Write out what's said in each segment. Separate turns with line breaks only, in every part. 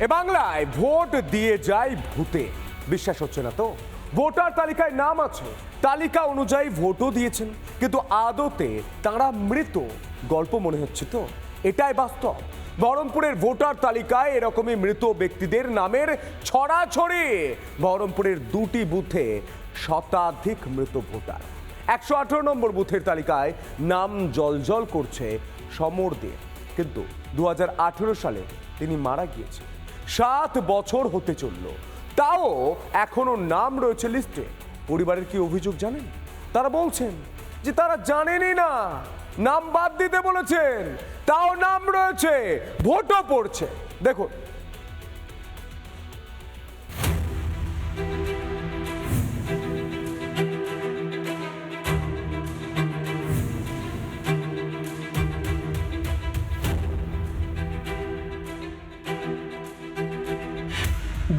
এ বাংলায় ভোট দিয়ে যায় ভূতে। বিশ্বাস হচ্ছে না তো? ভোটার তালিকায় নাম আছে। তালিকা অনুযায়ী ভোটও দিয়েছেন। কিন্তু আদতে তারা মৃত গল্প মনে হচ্ছে তো? এটাই বাস্তব। বহরমপুরের ভোটার তালিকায় এরকমই মৃত ব্যক্তিদের নামের ছড়াছড়ি। বহরমপুরের দুটি বুথে শতাধিক মৃত ভোটার। একশো আঠারো নম্বর বুথের তালিকায় নাম জলজল করছে সমর দিয়ে কিন্তু দু হাজার আঠেরো সালে তিনি মারা গিয়েছেন সাত বছর হতে চলল। তাও এখনও নাম রয়েছে লিস্টে। পরিবারের কি অভিযোগ জানেন? তারা বলছেন যে তারা জানেনই না। নাম বাদ দিতে বলেছেন। তাও নাম রয়েছে, ভোটও পড়ছে। দেখুন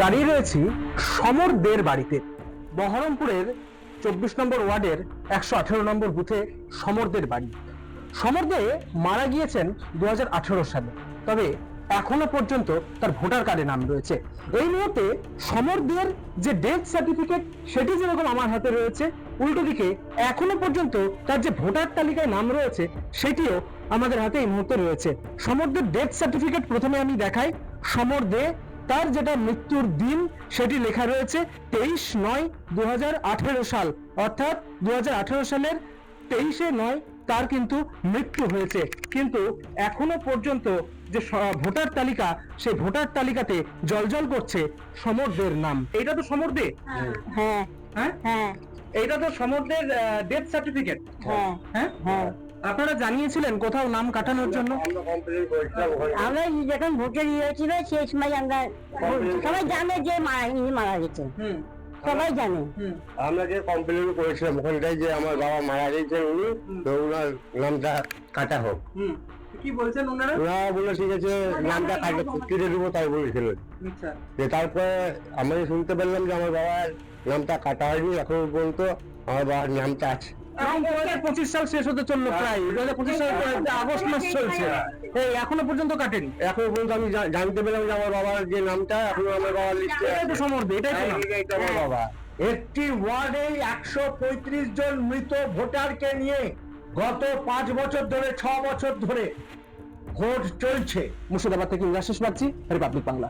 দাঁড়িয়ে রয়েছি সমর দের বাড়িতে। বহরমপুরের চব্বিশ নম্বর ওয়ার্ডের একশো আঠেরো নম্বর বুথে সমরদের বাড়ি। সমরদে মারা গিয়েছেন দু হাজার আঠেরো সালে, তবে এখনও পর্যন্ত তার ভোটার কার্ডে নাম রয়েছে। এই মুহূর্তে সমরদের যে ডেথ সার্টিফিকেট সেটি যেরকম আমার হাতে রয়েছে, উল্টো দিকে এখনও পর্যন্ত তার যে ভোটার তালিকায় নাম রয়েছে, সেটিও আমাদের হাতে এই মুহূর্তে রয়েছে। সমরদের ডেথ সার্টিফিকেট প্রথমে আমি দেখাই। সমর দে তার যেটা মৃত্যুর দিন সেটি লেখা রয়েছে তেইশ নয় দু সাল। অর্থাৎ দুহাজার আঠারো সালের তেইশে নয় তার কিন্তু মৃত্যু হয়েছে। কিন্তু এখনও পর্যন্ত যে স- ভোটার তালিকা সেই ভোটার তালিকাতে জলজল করছে সমরদের নাম। এটা তো সমরদে?
হ্যাঁ।
হ্যাঁ।
হ্যাঁ।
এটা তো সমরদের ডেথ সার্টিফিকেট
হ্যাঁ।
হ্যাঁ?
হ্যাঁ।
আপনারা জানিয়েছিলেন কোথাও নাম কাটানোর জন্য?
আমরা যখন ভোটে দিয়েছিল সেই সময় আমরা সবাই জানে যে মারা ইনি মারা গেছে সবাই জানে।
হুম।
আমরা যে কমপ্লেন করেছিলাম ওখানটায় যে আমার বাবা মারা গেছেন উনি তো ওনার নামটা কাটা হোক।
হুম। কি বলছেন ওনারা?
ওরা বলল ঠিক আছে নামটা কাটা কেটে দেবো তাই বলেছিল।
আচ্ছা।
যে তারপরে আমি শুনতে পেলাম যে আমার বাবার নামটা কাটা হয়নি এখন পর্যন্ত আমার বাবার নামটা আছে।
পঁচিশ সাল শেষ হতে চলল প্রায়। দু হাজার পঁচিশ সাল আগস্ট মাস চলছে। এই এখনও পর্যন্ত কাটেনি।
এখন পর্যন্ত আমি জানতে পেলাম যে আমার বাবার যে নামটা এখন আমার বাবার
সমর্থ এটাই
আমার বাবা।
একটি ওয়ার্ডে একশো পঁয়ত্রিশ জন মৃত ভোটারকে নিয়ে গত পাঁচ বছর ধরে ছ বছর ধরে ভোট চলছে।
মুর্শিদাবাদ থেকে ইন্দ্রাশিস বাগচি রিপাবলিক বাংলা।